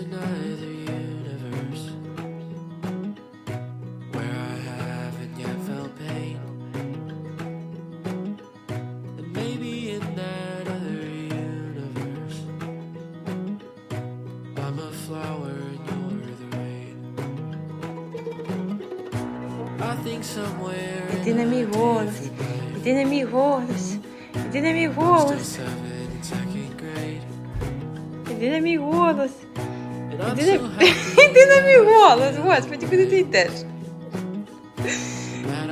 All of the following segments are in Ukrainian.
another universe where I haven't yet felt pain. And maybe in that other universe, I'm a flower and you're the rain. I think somewhere in Іди на мій a голос. different place, Іди на мій голос. Іди на мій still голос. seven in second grade. Іди на мій голос. So на... happy на мій голос, господи, куди ти йдеш?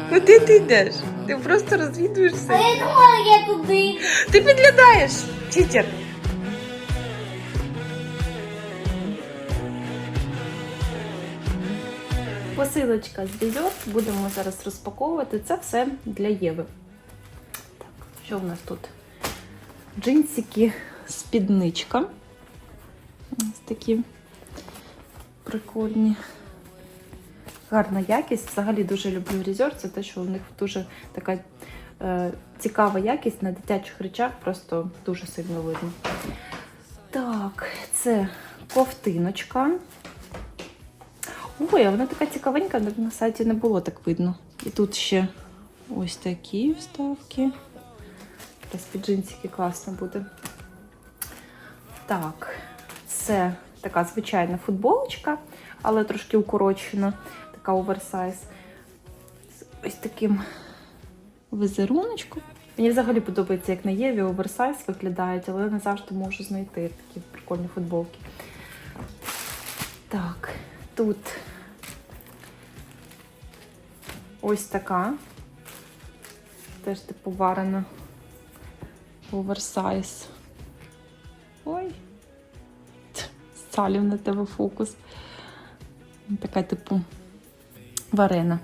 Куди ти йдеш? Ти просто розвідуєш А я думала, я туди. Ти підглядаєш, читер. Посилочка з Дізор. Будемо зараз розпаковувати. Це все для Єви. Так, що в нас тут? Джинсики, спідничка. Ось такі прикольні. Гарна якість. Взагалі дуже люблю Резор. Це те, що у них дуже така е, цікава якість на дитячих речах, просто дуже сильно видно. Так, це ковтиночка. Ой, а вона така цікавенька, на- сайті не було так видно. І тут ще ось такі вставки. Якраз під джинсики класно буде. Так, це така звичайна футболочка, але трошки укорочена, така оверсайз. З ось таким візеруночком. Мені взагалі подобається, як на Єві оверсайз виглядають, але не завжди можу знайти такі прикольні футболки. Так, тут ось така. Теж типу варена оверсайз. Ой. Салів на тебе фокус. Така, типу, варена.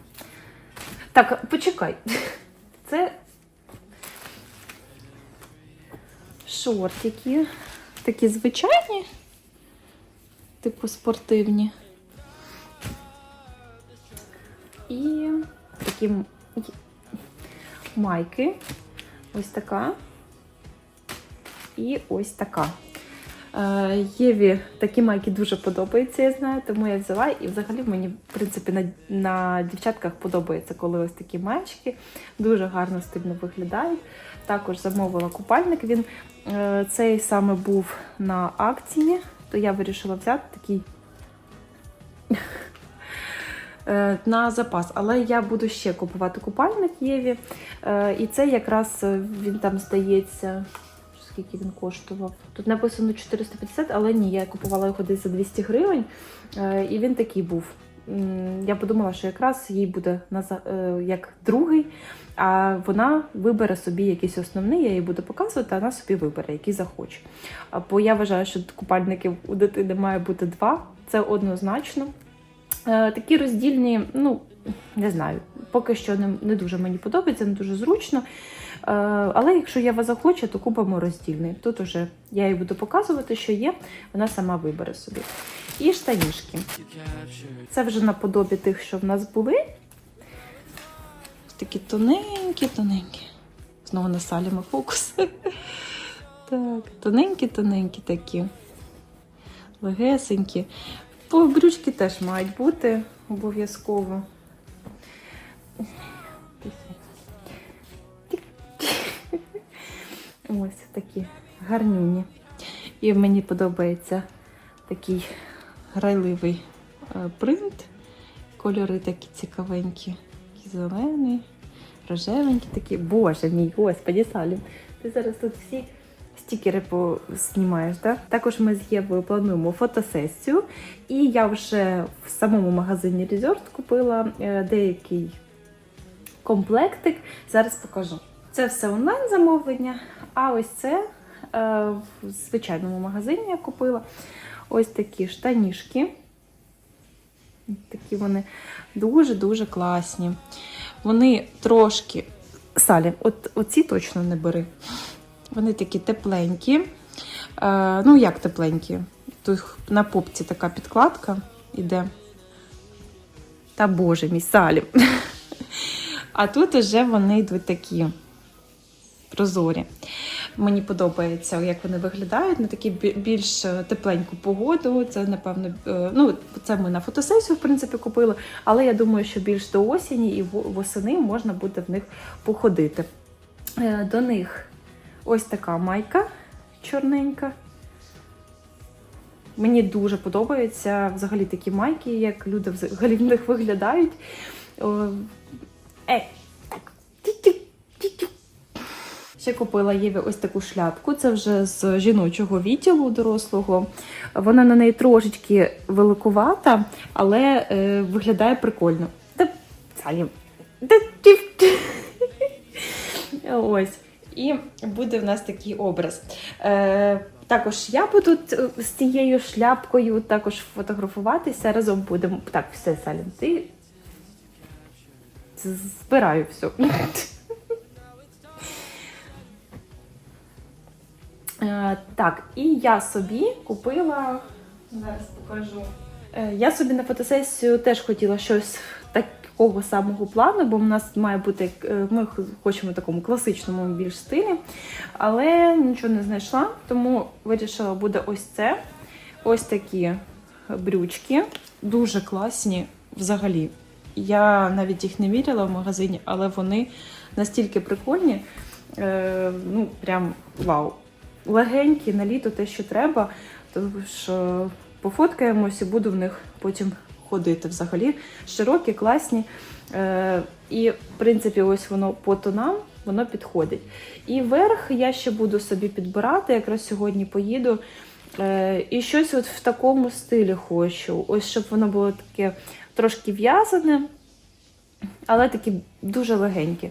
Так, почекай. Це шортики. Такі звичайні, типу спортивні. І такі майки. Ось така. І ось така. Е, Єві такі майки дуже подобаються, я знаю, тому я взяла. І взагалі мені, в принципі, на, на дівчатках подобається, коли ось такі майчики дуже гарно стильно виглядають. Також замовила купальник. Він е, цей саме був на акції, то я вирішила взяти такий. е, На запас, але я буду ще купувати купальник Єві. І це якраз він там здається, скільки він коштував. Тут написано 450, але ні, я купувала його десь за 200 гривень. Е, І він такий був. Я подумала, що якраз їй буде е, як другий, а вона вибере собі якийсь основний, я їй буду показувати, а вона собі вибере, який захоче. Бо я вважаю, що купальників у дитини має бути два, це однозначно. Е, Такі роздільні, ну не знаю, поки що не, не дуже мені подобається, не дуже зручно. Е, Але якщо Єва захоче, то купимо роздільний. Тут уже я їй буду показувати, що є, вона сама вибере собі. І штанішки. Це вже наподобі тих, що в нас були. Ось Такі тоненькі, тоненькі. Знову на саліми фокус. Так, тоненькі, тоненькі такі. Легесенькі. Брючки теж мають бути обов'язково. Ось такі гарнюні. І мені подобається такий грайливий е, принт. Кольори такі цікавенькі. Такий Зелений, рожевенький такі. Боже мій, господі Салім. Ти зараз тут всі стікери знімаєш, так? Також ми з Євою плануємо фотосесію. І я вже в самому магазині Resort купила е, деякий комплектик. Зараз покажу. Це все онлайн замовлення, а ось це е, в звичайному магазині я купила. Ось такі штанішки. Такі вони дуже-дуже класні. Вони трошки. Салі, от оці точно не бери. Вони такі тепленькі. Е, ну, як тепленькі? Тут на попці така підкладка іде. Та боже мій Салі. А тут уже вони йдуть такі прозорі. Мені подобається, як вони виглядають на такі більш е, тепленьку погоду. Це напевно, е, ну це ми на фотосесію в принципі купили, але я думаю, що більш до осені і восени можна буде в них походити. Е, До них ось така майка чорненька. Мені дуже подобаються взагалі такі майки, як люди взагалі в них виглядають. О, Е, так. Ще купила Єві ось таку шляпку. Це вже з жіночого відділу дорослого. Вона на неї трошечки великувата, але е, виглядає прикольно. Та, Салі. Та, тю, тю. Ось. І буде в нас такий образ. Е, також я буду з цією шляпкою також фотографуватися. Разом будемо. Так, все, Салін, ти збираю все. Так, і я собі купила. Зараз покажу. Е, Я собі на фотосесію теж хотіла щось такого самого плану, бо в нас має бути, е, ми хочемо в такому класичному більш стилі, але нічого не знайшла, тому вирішила буде ось це. Ось такі брючки, дуже класні взагалі. Я навіть їх не міряла в магазині, але вони настільки прикольні. Е, ну, прям вау. Легенькі, на літо те, що треба. Тож е, пофоткаємось і буду в них потім ходити взагалі. Широкі, класні. Е, і, в принципі, ось воно по тонам, воно підходить. І верх я ще буду собі підбирати, якраз сьогодні поїду. Е, і щось от в такому стилі хочу. Ось щоб воно було таке трошки в'язане, але такі дуже легенькі.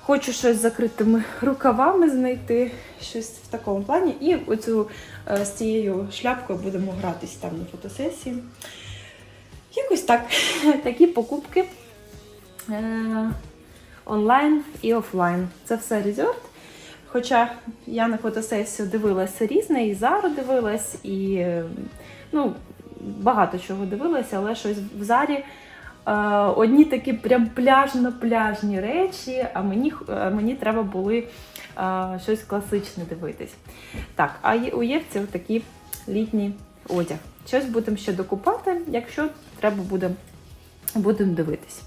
Хочу щось з закритими рукавами знайти, щось в такому плані. І оцю е, з цією шляпкою будемо гратись там на фотосесії. Якось так. Такі покупки е, онлайн і офлайн. Це все резерт. Хоча я на фотосесію дивилася різне, і Зару дивилась, і ну, багато чого дивилася, але щось в зарі. е, Одні такі прям пляжно-пляжні речі, а мені, а мені треба були е, щось класичне дивитись. Так, а у Євці такий літній одяг. Щось будемо ще докупати, якщо треба буде, будемо дивитись.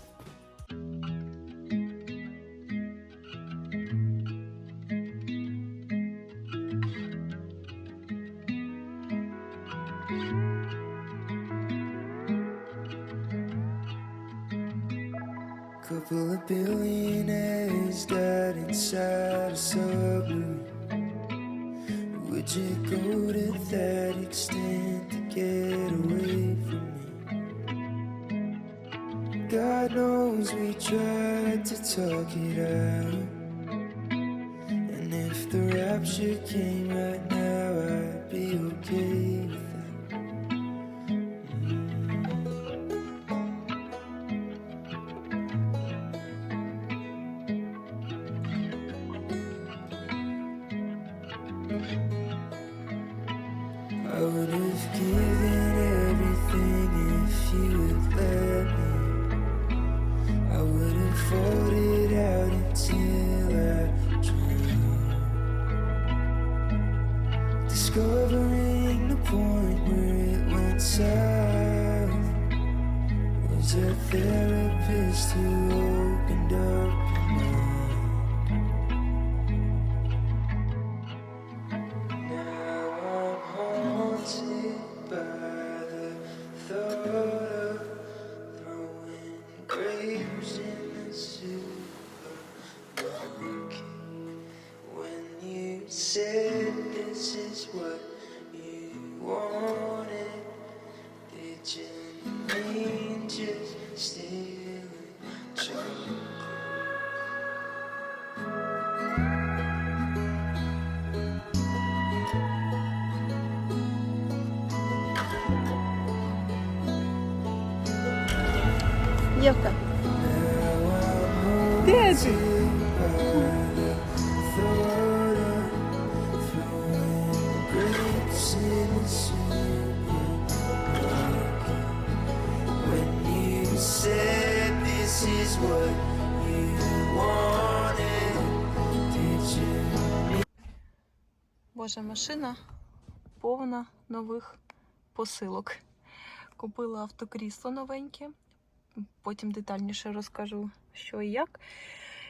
I would have given everything if you would let me. I would have fought it out until I drowned. Discovering the point where it went south was a therapist who opened up Євка. Де ти? Боже, машина повна нових посилок. Купила автокрісло новеньке. Потім детальніше розкажу, що і як.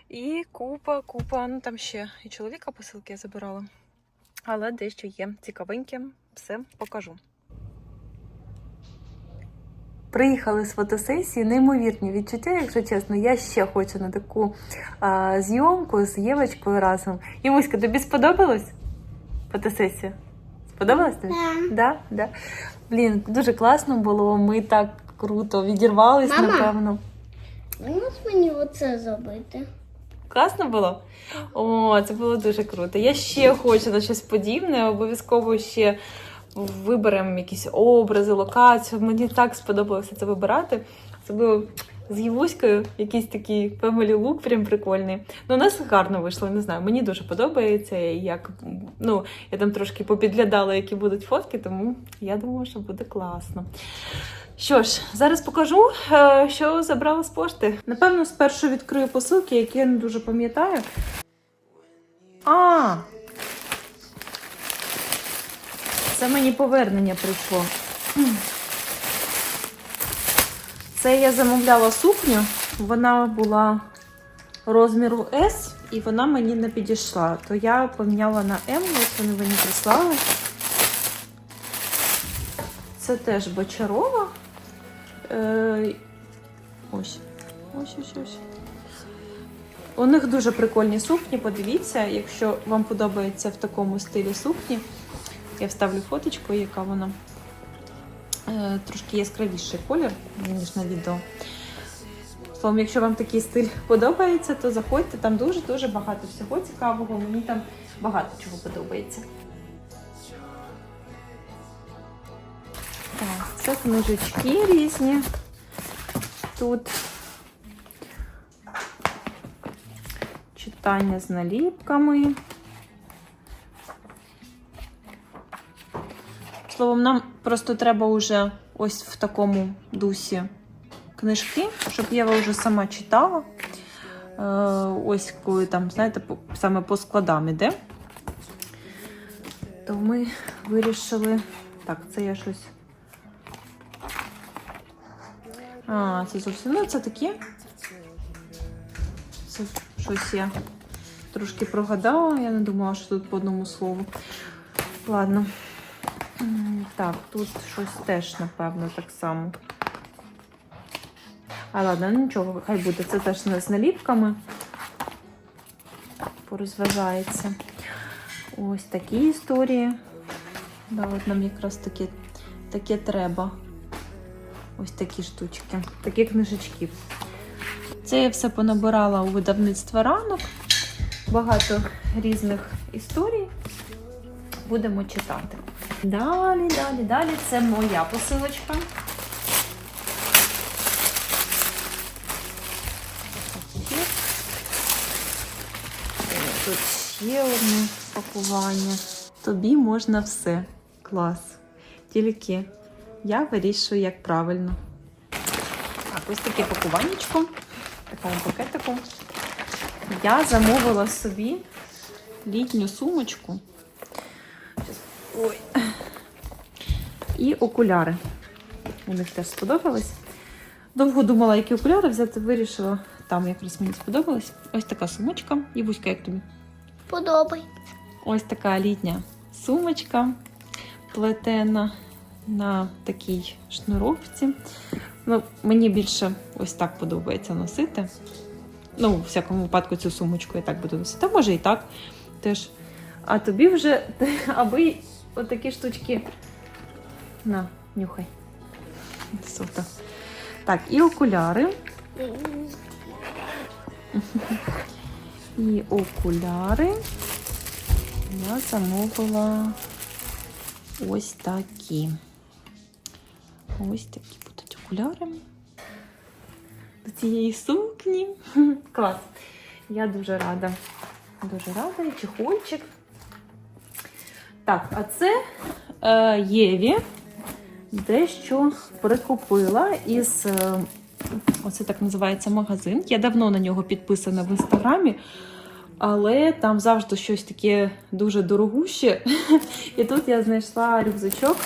І купа, купа, ну там ще і чоловіка посилки я забирала. Але дещо є цікавеньке, все покажу. Приїхали з фотосесії, неймовірні відчуття, якщо чесно. Я ще хочу на таку а, зйомку з Євочкою разом. Євуська, тобі сподобалось фотосесія? Сподобалось тобі? Да. Да, да. Блін, дуже класно було. Ми так круто відірвались, Мама. напевно. Можеш мені оце зробити? Класно було? О, це було дуже круто. Я ще хочу на щось подібне. Обов'язково ще виберемо якісь образи, локацію. Мені так сподобалося це вибирати. Це було з Євуською якийсь такий family look, прям прикольний. Ну, у нас гарно вийшло, не знаю. Мені дуже подобається. Як, ну, я там трошки попідглядала, які будуть фотки, тому я думаю, що буде класно. Що ж, зараз покажу, е, що забрала з пошти. Напевно, спершу відкрию посилки, які я не дуже пам'ятаю. А! Це мені повернення прийшло. Це я замовляла сукню. Вона була розміру S, і вона мені не підійшла. То я поміняла на M, ось вони мені прислали. Це теж бочарова. Е, ось. Ось, ось, ось. У них дуже прикольні сукні. Подивіться, якщо вам подобається в такому стилі сукні. Я вставлю фоточку, яка вона. Е, трошки яскравіший колір, ніж на відео. Словом, якщо вам такий стиль подобається, то заходьте, там дуже-дуже багато всього цікавого. Мені там багато чого подобається. Так, це книжечки різні. Тут читання з наліпками. Словом, нам просто треба вже ось в такому дусі книжки, щоб Єва вже сама читала. Е, ось коли там, знаєте, саме по складам іде. То ми вирішили. Так, це я щось. А, це зовсім. Ну, це таке. Це щось я трошки прогадала. Я не думала, що тут по одному слову. Ладно. Так, тут щось теж, напевно, так само. А ладно, ну нічого, хай буде. Це теж з наліпками. Порозважається. Ось такі історії. Да, от нам якраз таке, таке треба. Ось такі штучки, такі книжечки. Це я все понабирала у видавництва ранок. Багато різних історій. Будемо читати. Далі, далі, далі. Це моя посилочка. Тут ще одне пакування. Тобі можна все. Клас. Тільки я вирішую, як правильно. Так, ось таке пакуваннячко. В такому пакетику. Я замовила собі літню сумочку. Ой. І окуляри. У них теж сподобались. Довго думала, які окуляри взяти, вирішила. Там якраз мені сподобалось. Ось така сумочка. І Буська, як тобі? Подобається. Ось така літня сумочка плетена на такій шнуровці. Ну, мені більше ось так подобається носити. Ну, у всякому випадку, цю сумочку я так буду носити. А може і так теж. А тобі вже, аби отакі штучки. На, нюхай. Суто. Так, і окуляри. І окуляри я замовила ось такі. Ось такі будуть окуляри. До цієї сукні. Клас. Я дуже рада. Дуже рада. І чехольчик. Так, а це е, Єві дещо прикупила із. Е, Оце так називається магазин. Я давно на нього підписана в інстаграмі. але там завжди щось таке дуже дорогуще. І тут я знайшла рюкзачок.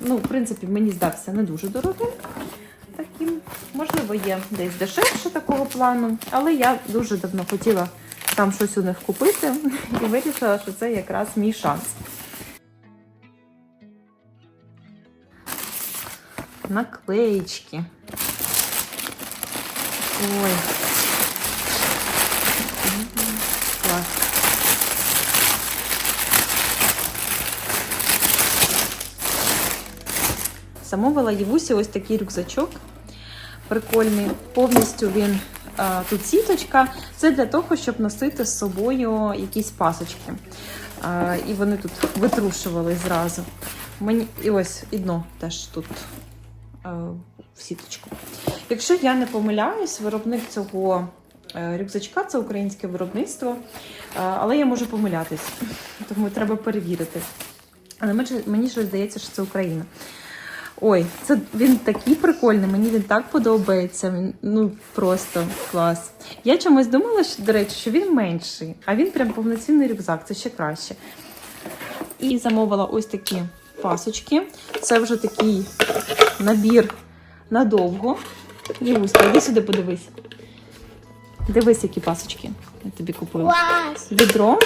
Ну, в принципі, мені здався не дуже дорогим. Таким, можливо, є десь дешевше такого плану, але я дуже давно хотіла там щось у них купити і вирішила, що це якраз мій шанс. Наклеїчки. Ой. Мгм, Клас. Замовила Євусі ось такий рюкзачок. Прикольний. Повністю він а, тут сіточка. Це для того, щоб носити з собою якісь пасочки. А, і вони тут витрушували зразу. Мені, і ось і дно теж тут а, в сіточку. Якщо я не помиляюсь, виробник цього е, рюкзачка це українське виробництво, е, але я можу помилятись, тому треба перевірити. Але мені- щось здається, що це Україна. Ой, це він такий прикольний, мені він так подобається. Він, ну просто клас. Я чомусь думала, що, до речі, що він менший, а він прям повноцінний рюкзак, це ще краще. І замовила ось такі пасочки. Це вже такий набір надовго. Євуська, іди сюди подивись. Дивись, які пасочки я тобі купила. Відро,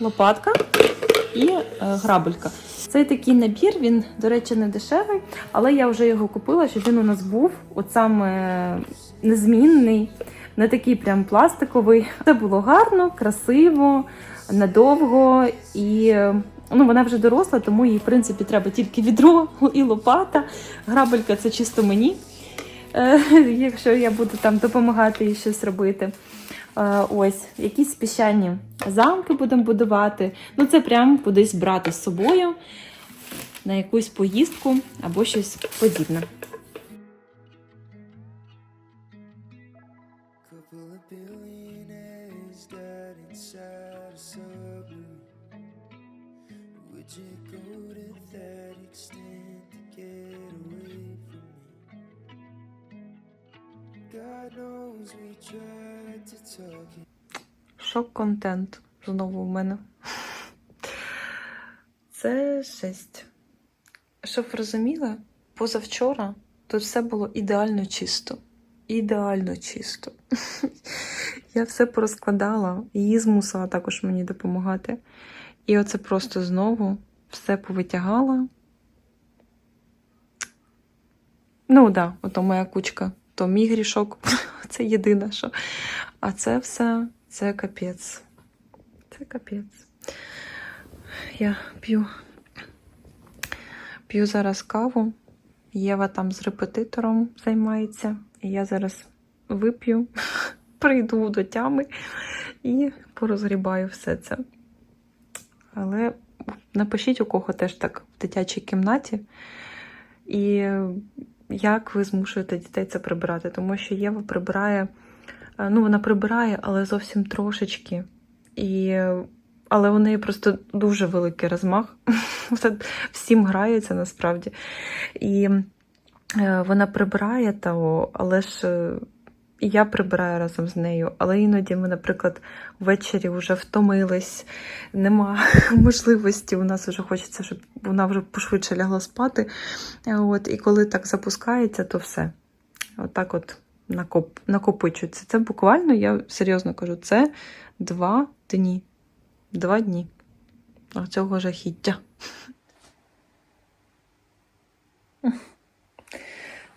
лопатка і е, грабелька. Цей такий набір, він, до речі, не дешевий, але я вже його купила, щоб він у нас був от саме незмінний, не такий прям пластиковий. Це було гарно, красиво, надовго і. Ну, вона вже доросла, тому їй, в принципі, треба тільки відро і лопата. Грабелька це чисто мені, е, якщо я буду там допомагати їй щось робити. Е, Ось, якісь піщані замки будемо будувати. Ну, це прям кудись брати з собою на якусь поїздку або щось подібне. Шок-контент знову в мене. Це жесть. Щоб ви розуміли, позавчора тут все було ідеально чисто. Ідеально чисто. Я все порозкладала, її змусила також мені допомагати. І оце просто знову все повитягала. Ну, так, да, ото моя кучка, то мій грішок. Це єдине, що. А це все, це капець. Це капець. Я п'ю. П'ю зараз каву. Єва там з репетитором займається. І я зараз вип'ю, прийду до тями і порозгрібаю все це. Але напишіть, у кого теж так в дитячій кімнаті. І як ви змушуєте дітей це прибирати? Тому що Єва прибирає, е, ну вона прибирає, але зовсім трошечки. І, але у неї просто дуже великий розмах. Всім грається насправді. І е, вона прибирає того, але ж е, і я прибираю разом з нею. Але іноді ми, наприклад, ввечері вже втомились, нема можливості. У нас вже хочеться, щоб вона вже пошвидше лягла спати. Е, От, і коли так запускається, то все. Отак от накоп, накопичується. Це буквально, я серйозно кажу, це два дні. Два дні. Цього жахіття.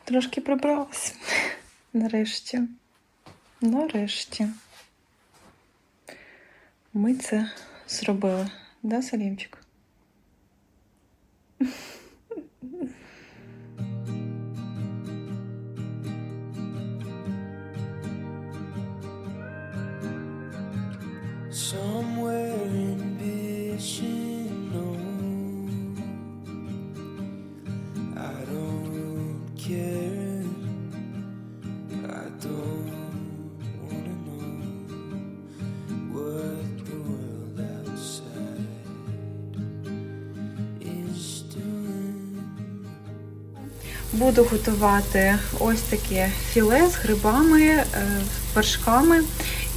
Трошки прибралась. Нарешті. Нарешті. Ми це зробили. Да, Салімчик? Somewhere Буду готувати ось таке філе з грибами. Е, вершками.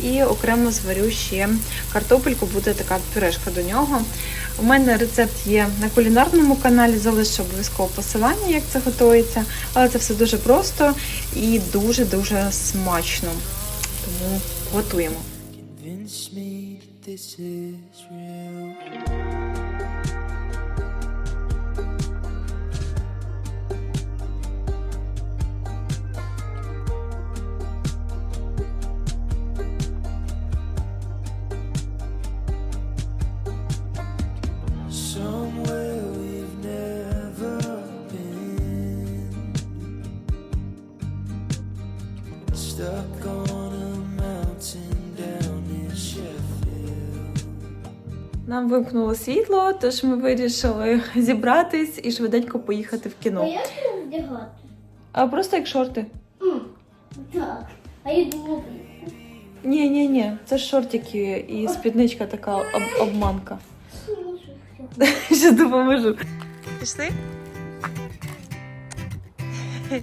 І окремо зварю ще картопельку, буде така пюрешка до нього. У мене рецепт є на кулінарному каналі, залишу обов'язково посилання, як це готується. Але це все дуже просто і дуже-дуже смачно. Тому готуємо. Нам вимкнуло світло, тож ми вирішили зібратись і швиденько поїхати в кіно. А як його вдягати? А просто як шорти. М, Так. А я думала, Ні, ні, ні, це шортики і спідничка така об- обманка. Що допоможу. Пішли?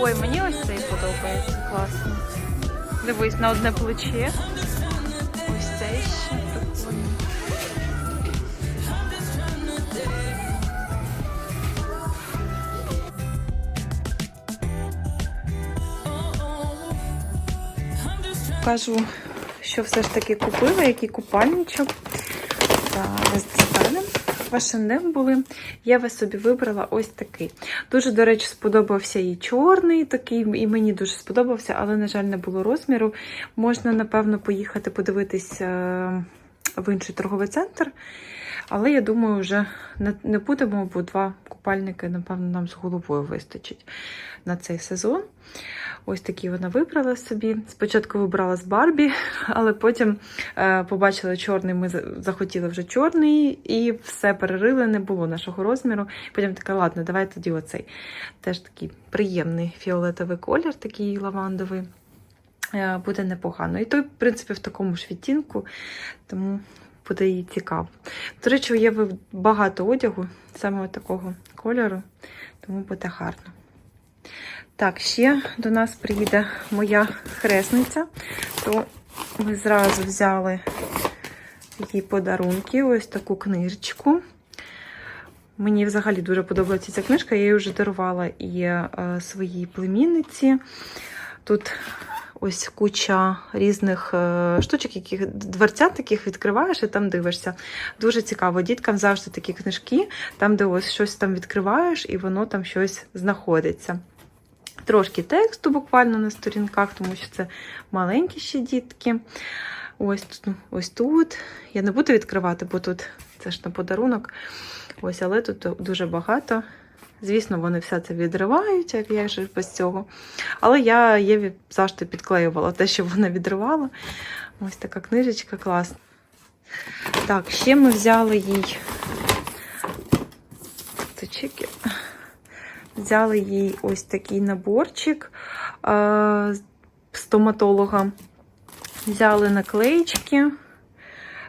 Ой, мені ось цей подобається класно. Дивись на одне плече. Ось цей ще прикольний. Кажу, що все ж таки купила, який купальничок. Не були. Я вас собі вибрала ось такий. Дуже, до речі, сподобався і чорний такий, і мені дуже сподобався, але, на жаль, не було розміру. Можна, напевно, поїхати подивитись е, в інший торговий центр. Але я думаю, вже не будемо, бо два купальники, напевно, нам з головою вистачить на цей сезон. Ось такі вона вибрала собі. Спочатку вибрала з Барбі, але потім е, побачила чорний, ми захотіли вже чорний, і все перерили, не було нашого розміру. Потім така, ладно, давай тоді оцей. Теж такий приємний фіолетовий колір, такий лавандовий. Е, буде непогано. І той, в принципі, в такому ж відтінку, тому буде їй цікаво. До речі, є багато одягу саме такого кольору, тому буде гарно. Так, ще до нас приїде моя хресниця, то ми зразу взяли їй подарунки, ось таку книжечку. Мені взагалі дуже подобається ця книжка, я її вже дарувала і е, своїй племінниці. Тут ось куча різних е, штучок, яких дверцят таких відкриваєш і там дивишся. Дуже цікаво. Діткам завжди такі книжки, там, де ось щось там відкриваєш, і воно там щось знаходиться. Трошки тексту буквально на сторінках, тому що це маленькі ще дітки. Ось тут, ну, ось тут. Я не буду відкривати, бо тут це ж на подарунок. Ось, але тут дуже багато. Звісно, вони все це відривають, як я ж без цього. Але я Єві завжди підклеювала те, що вона відривала. Ось така книжечка класна. Так, ще ми взяли їй. Це. Взяли їй ось такий наборчик е, стоматолога. Взяли наклеїчки.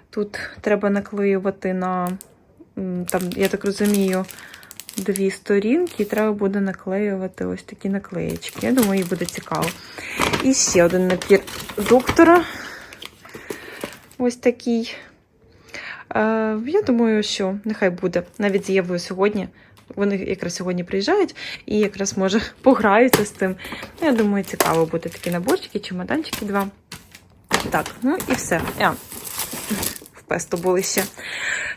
Тут треба наклеювати на, там, я так розумію, дві сторінки, і треба буде наклеювати ось такі наклеїчки. Я думаю, їй буде цікаво. І ще один набір доктора. Ось такий. Е, я думаю, що нехай буде. Навіть з сьогодні. Вони якраз сьогодні приїжджають і якраз може пограються з тим. Я думаю, цікаво буде такі наборчики, чемоданчики два. Так, ну і все. А, в песто були ще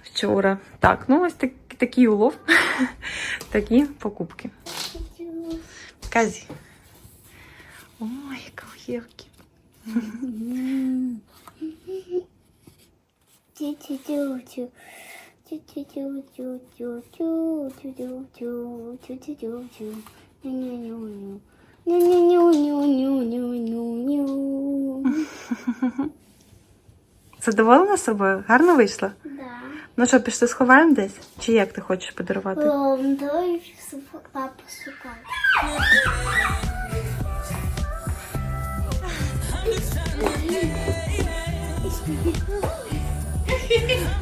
вчора. Так, ну ось так, такий улов, такі покупки. Казі. Ой, кав'євки. Тю-тю-тю-тю. Задоволена собою? Гарно вийшло? Так. Да. Ну що, пішли сховаємо десь? Чи як ти хочеш подарувати? Ем, давай папу шукати.